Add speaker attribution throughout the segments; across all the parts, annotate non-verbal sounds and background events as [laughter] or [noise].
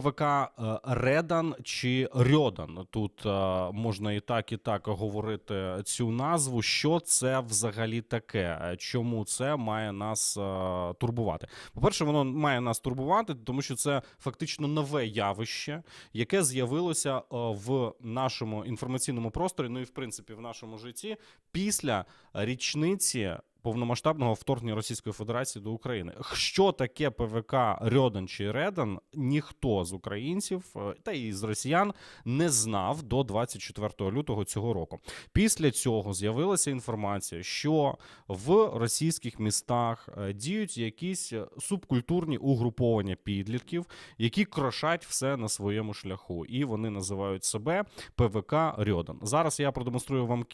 Speaker 1: ПВК е, Редан чи Рьодан. Тут е, можна і так, і так говорити цю назву. Що це взагалі таке? Чому це має нас е, турбувати? По-перше, воно має нас турбувати, тому що це фактично нове явище, яке з'явилося в нашому інформаційному просторі, ну і в принципі в нашому житті після річниці. Повномасштабного вторгнення Російської Федерації до України. Що таке ПВК Рьодан чи Редан? Ніхто з українців е, та і з росіян не знав до 24 лютого цього року. Після цього з'явилася інформація, що в російських містах е, діють якісь е, субкультурні угруповання підлітків, які крошать все на своєму шляху, і вони називають себе ПВК Рьодан. Зараз я продемонструю вам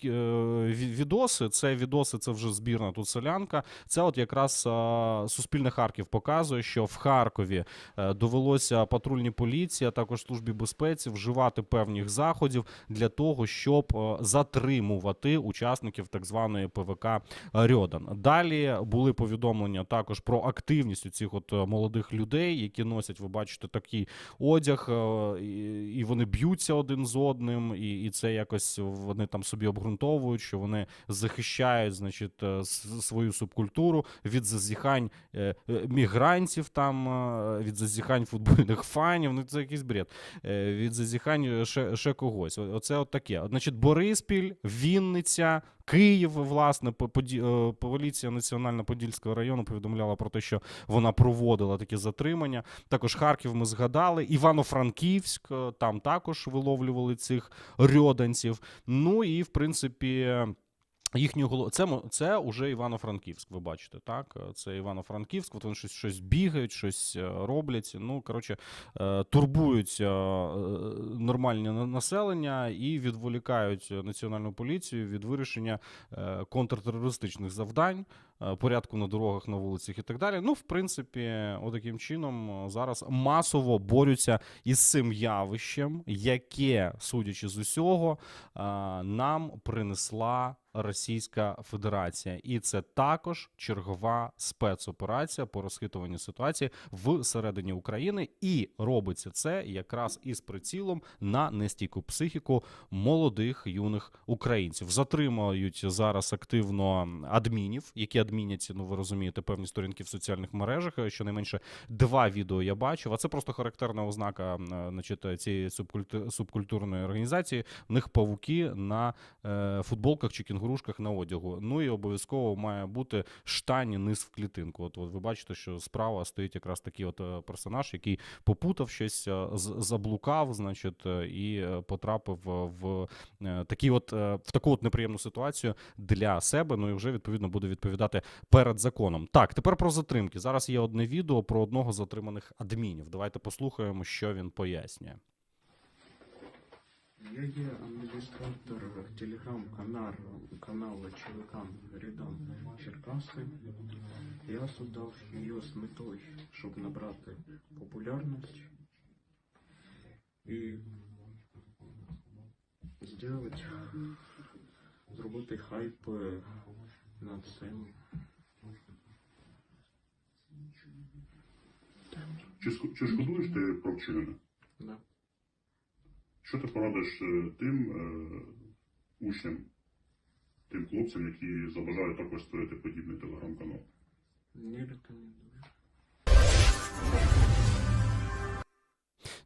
Speaker 1: відоси. Це відоси, це вже збірна тут селянка. Це от якраз Суспільне Харків показує, що в Харкові е, довелося патрульній поліції, а також службі безпеці вживати певних заходів для того, щоб е, затримувати учасників так званої ПВК Рьодан. Далі були повідомлення також про активність у цих от е, молодих людей, які носять, ви бачите, такий одяг, і- вони б'ються один з одним, і, це якось вони там собі обґрунтовують, що вони захищають, значить, свою субкультуру від зазіхань е, е, мігрантів, там е, від зазіхань футбольних [laughs] фанів. Ну це якийсь бред. Від зазіхань ще, ще когось. Оце от таке. Значить, Бориспіль, Вінниця. Київ, власне, поліція Національна Подільського району повідомляла про те, що вона проводила такі затримання. Також Харків ми згадали. Івано-Франківськ там також виловлювали цих рьоданців. Ну і в принципі. Їхню голову. це, це уже Івано-Франківськ, ви бачите, так? Е, Це Івано-Франківськ, от вони щось, щось бігають, щось е, роблять. Ну, коротше, турбуються е, е, нормальне населення і відволікають національну поліцію від вирішення контртерористичних завдань, порядку на дорогах, на вулицях і так далі. Ну, в принципі, отаким чином е, зараз масово борються із цим явищем, яке, судячи з усього, е, нам принесла Російська Федерація, і це також чергова спецоперація по розхитуванню ситуації всередині України, і робиться це якраз із прицілом на нестійку психіку молодих юних українців. Затримують зараз активно адмінів, які адмінять, ну ви розумієте, певні сторінки в соціальних мережах. Щонайменше два відео я бачив. А це просто характерна ознака е, значить, цієї субкультурної організації. В них павуки на е, футболках чи кінгурушках на одягу. Ну і обов'язково має бути штані низ в клітинку. От, от ви бачите, що справа стоїть якраз такий от е, персонаж, який попутав щось, е, заблукав, значить, е, і е, потрапив е, в е, такий от е, в таку от неприємну ситуацію для себе. Ну і вже відповідно буде відповідати перед законом. Так, тепер про затримки. Зараз є одне відео про одного з затриманих адмінів. Давайте послухаємо, що він пояснює.
Speaker 2: Я є адміністратор телеграм-каналу каналу ЧВК Рідан Черкаси. Я создав її з метою, щоб набрати популярність і зробити хайп цим.
Speaker 3: Чи, ск- чи шкодуєш ти про вчинене?
Speaker 2: Да.
Speaker 3: Що ти порадиш е, тим е, учням, тим хлопцям, які забажають також створити подібний телеграм-канал?
Speaker 2: Не рекомендую.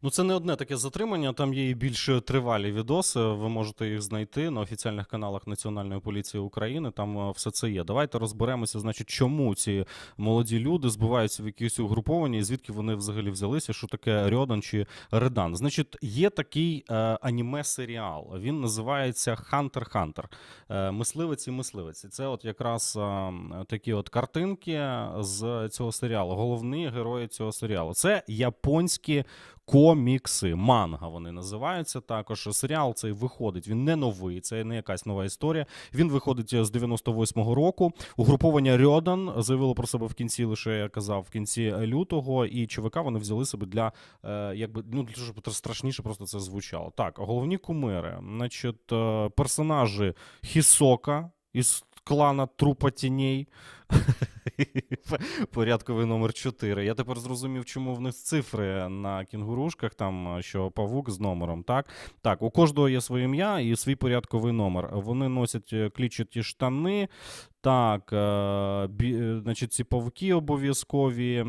Speaker 1: Ну, це не одне таке затримання. Там є і більш тривалі відоси. Ви можете їх знайти на офіціальних каналах Національної поліції України. Там е, все це є. Давайте розберемося, значить, чому ці молоді люди збиваються в якісь угруповання і звідки вони взагалі взялися, що таке Рьодан чи Редан. Значить, є такий е, аніме-серіал. Він називається Хантер Хантер. Е, мисливець і мисливець. Це от якраз е, такі от картинки з цього серіалу. Головні герої цього серіалу. Це японські комікси, манга вони називаються також. Серіал цей виходить. Він не новий, це не якась нова історія. Він виходить з 98-го року. Угруповання Рьодан заявило про себе в кінці, лише я казав, в кінці лютого, і ЧВК вони взяли себе для е, якби ну для того, щоб страшніше просто це звучало. Так, головні кумири, значить, е, персонажі Хісока із клана Трупа Тіней. [laughs] Порядковий номер 4. Я тепер зрозумів, чому в них цифри на кінгурушках, там що павук з номером. Так, так, у кожного є своє ім'я і свій порядковий номер. Вони носять е, штани. Так, е, бі, е, значить, ці павуки обов'язкові.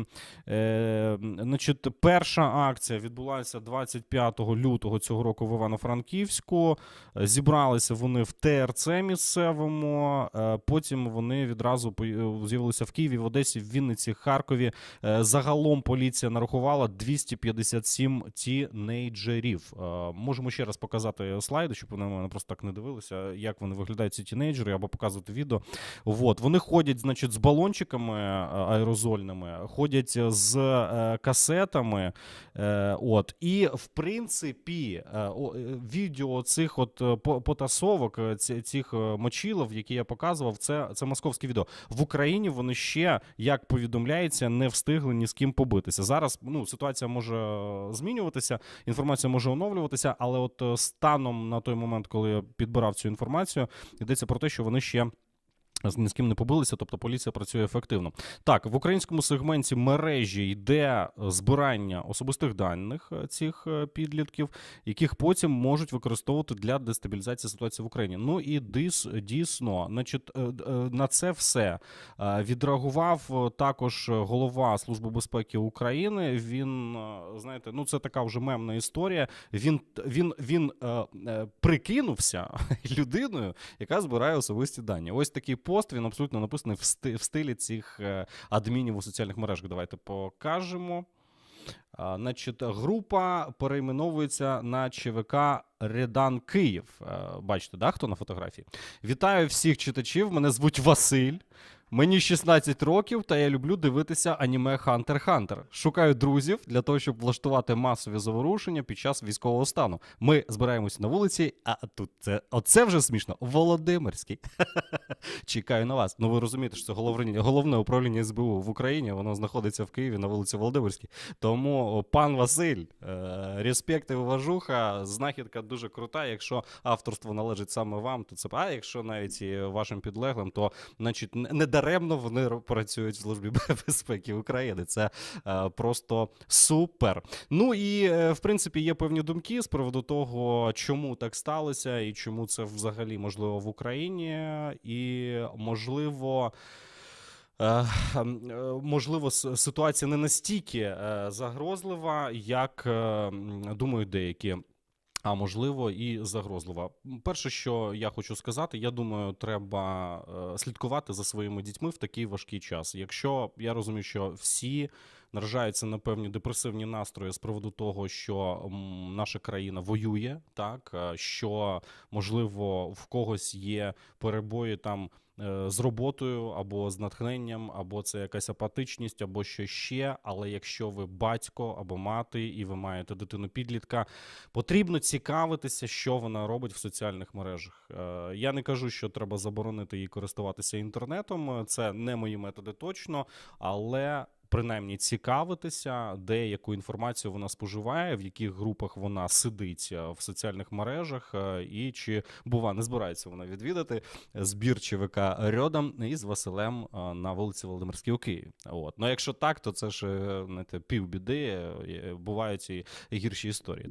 Speaker 1: Е, значить, перша акція відбулася 25 лютого цього року в Івано-Франківську. Е, Зібралися вони в ТРЦ місцевому. е, Потім вони відразу пої- з'явилися в Києві, в Одесі, в Вінниці, Харкові. Е, Загалом поліція нарахувала 257 тінейджерів. Е, Можемо ще раз показати слайди, щоб вони просто так не дивилися, як вони виглядають ці тінейджери, або показувати відео. Вот. Вони ходять, значить, з балончиками е, аерозольними, ходять з е, касетами. Е, от. І, в принципі, е, е, відео цих от е, потасовок, е, цих е, мочилов, які я показував, це, це московське відео. В Україні вони ще, як повідомляється, не встигли ні з ким побитися. Зараз ну, ситуація може е, змінюватися, інформація може оновлюватися, але от е, станом на той момент, коли я підбирав цю інформацію, йдеться про те, що вони ще. Ні з ким не побилися, тобто поліція працює ефективно. Так, в українському сегменті мережі йде е, збирання особистих даних е, цих е, підлітків, яких потім можуть використовувати для дестабілізації ситуації в Україні. Ну і дис, дійсно, значить, на це все відреагував також голова Служби безпеки України. Він, знаєте, ну це така вже мемна історія. Він він, він прикинувся [laughs] людиною, яка збирає особисті дані. Ось такий пост він абсолютно написаний в, сти, в стилі цих е, адмінів у соціальних мережах. Давайте покажемо. Значить, група перейменовується на ЧВК Редан Київ. Е, Бачите, да, хто на фотографії? Вітаю всіх читачів. Мене звуть Василь. Мені 16 років, та я люблю дивитися аніме Хантер Хантер. Шукаю друзів для того, щоб влаштувати масові заворушення під час військового стану. Ми збираємось на вулиці, а тут це оце вже смішно. Володимирський. [laughs] Чекаю на вас. Ну ви розумієте, що це головне, головне управління СБУ в Україні. Воно знаходиться в Києві на вулиці Володимирській. Тому, пан Василь, е, респект і уважуха. Знахідка дуже крута. Якщо авторство належить саме вам, то це а якщо навіть і вашим підлеглим, то значить не даремно вони працюють в службі [laughs] безпеки України. Це е, просто супер. Ну і е, в принципі є певні думки з приводу того, чому так сталося, і чому це взагалі можливо в Україні, і можливо. Е, ем, е, Можливо, ситуація не настільки загрозлива, як е, думають деякі. А можливо, і загрозлива. Перше, що я хочу сказати, я думаю, треба е, слідкувати за своїми дітьми в такий важкий час. Якщо я розумію, що всі наражаються на певні депресивні настрої з приводу того, що наша країна воює, так е, що можливо в когось є перебої там. е, З роботою або з натхненням, або це якась апатичність, або що ще. Але якщо ви батько або мати, і ви маєте дитину підлітка, потрібно цікавитися, що вона робить в соціальних мережах. Е, Я не кажу, що треба заборонити їй користуватися інтернетом. Це не мої методи точно, але. Принаймні цікавитися, де яку інформацію вона споживає, в яких групах вона сидить е, в соціальних мережах, е, і чи бува не збирається вона відвідати збір ЧВК Рьодам із Василем е, на вулиці Володимирській у Києві. От ну якщо так, то це ж не те півбіди. Бувають і гірші історії.